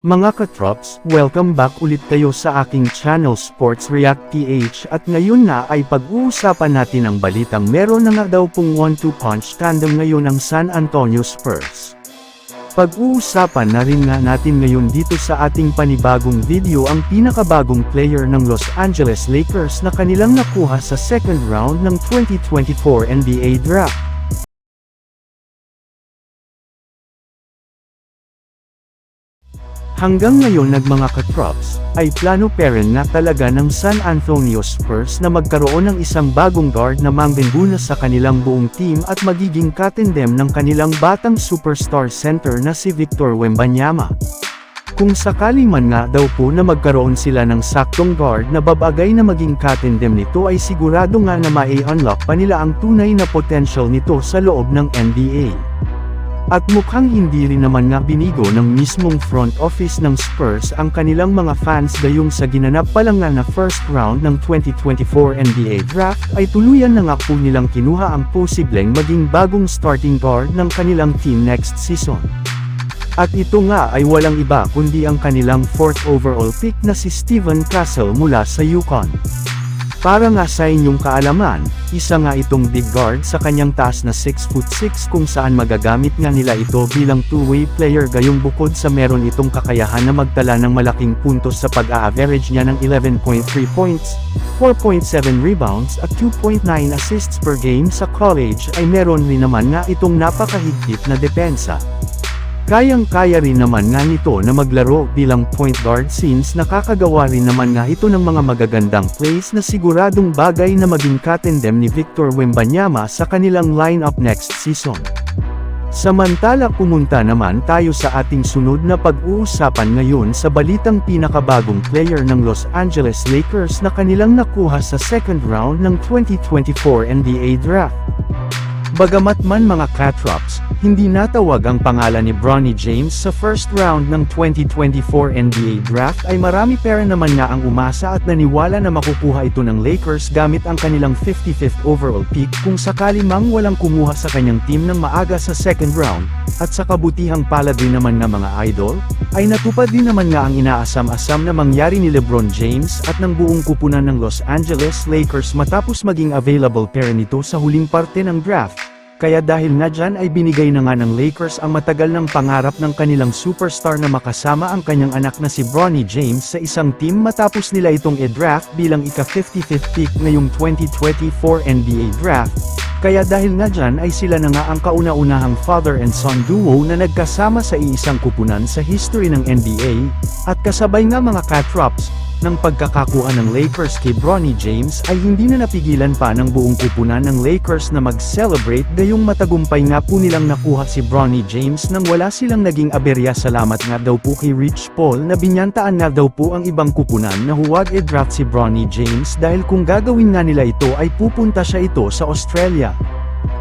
Mga katrops, welcome back ulit kayo sa aking channel Sports React PH at ngayon na ay pag-uusapan natin ang balitang meron na nga daw pong 1-2 punch tandem ngayon ang San Antonio Spurs. Pag-uusapan na rin nga natin ngayon dito sa ating panibagong video ang pinakabagong player ng Los Angeles Lakers na kanilang nakuha sa second round ng 2024 NBA Draft. Hanggang ngayon nagmanga katrops, ay plano pa rin na talaga ng San Antonio Spurs na magkaroon ng isang bagong guard na mangguna sa kanilang buong team at magiging katendem ng kanilang batang superstar center na si Victor Wembanyama. Kung sakali man nga daw po na magkaroon sila ng saktong guard na babagay na maging katendem nito ay sigurado nga na mai-unlock pa nila ang tunay na potential nito sa loob ng NBA. At mukhang hindi rin naman nga binigo ng mismong front office ng Spurs ang kanilang mga fans gayong sa ginanap pa lang nga na first round ng 2024 NBA Draft ay tuluyan na nga po nilang kinuha ang posibleng maging bagong starting guard ng kanilang team next season. At ito nga ay walang iba kundi ang kanilang fourth overall pick na si Steven Castle mula sa Yukon. Para nga sa inyong kaalaman, isa nga itong big guard sa kanyang taas na 6'6 kung saan magagamit nga nila ito bilang two-way player gayong bukod sa meron itong kakayahan na magtala ng malaking puntos sa pag-a-average niya ng 11.3 points, 4.7 rebounds at 2.9 assists per game sa college ay meron rin naman nga itong napakahigpit na depensa. Kayang-kaya rin naman nga nito na maglaro bilang point guard since nakakagawa rin naman nga ito ng mga magagandang plays na siguradong bagay na maging katendem ni Victor Wembanyama sa kanilang lineup next season. Samantala pumunta naman tayo sa ating sunod na pag-uusapan ngayon sa balitang pinakabagong player ng Los Angeles Lakers na kanilang nakuha sa second round ng 2024 NBA Draft. Bagamat man mga Catrops, hindi natawag ang pangalan ni Bronny James sa first round ng 2024 NBA Draft ay marami pera naman nga ang umasa at naniwala na makukuha ito ng Lakers gamit ang kanilang 55th overall pick kung sakali mang walang kumuha sa kanyang team ng maaga sa second round, at sa kabutihang palad rin naman ng mga idol, ay natupad din naman nga ang inaasam-asam na mangyari ni LeBron James at ng buong kupunan ng Los Angeles Lakers matapos maging available pair nito sa huling parte ng draft. Kaya dahil nga dyan ay binigay na nga ng Lakers ang matagal ng pangarap ng kanilang superstar na makasama ang kanyang anak na si Bronny James sa isang team matapos nila itong i-draft bilang ika-55th pick ngayong 2024 NBA Draft. Kaya dahil nga dyan ay sila na nga ang kauna-unahang father and son duo na nagkasama sa iisang kupunan sa history ng NBA, at kasabay nga mga catrops, ng pagkakakuha ng Lakers kay Bronny James ay hindi na napigilan pa ng buong kupunan ng Lakers na mag-celebrate gayong matagumpay nga po nilang nakuha si Bronny James nang wala silang naging aberya salamat nga daw po kay Rich Paul na binyantaan nga daw po ang ibang kupunan na huwag i-draft si Bronny James dahil kung gagawin nga nila ito ay pupunta siya ito sa Australia.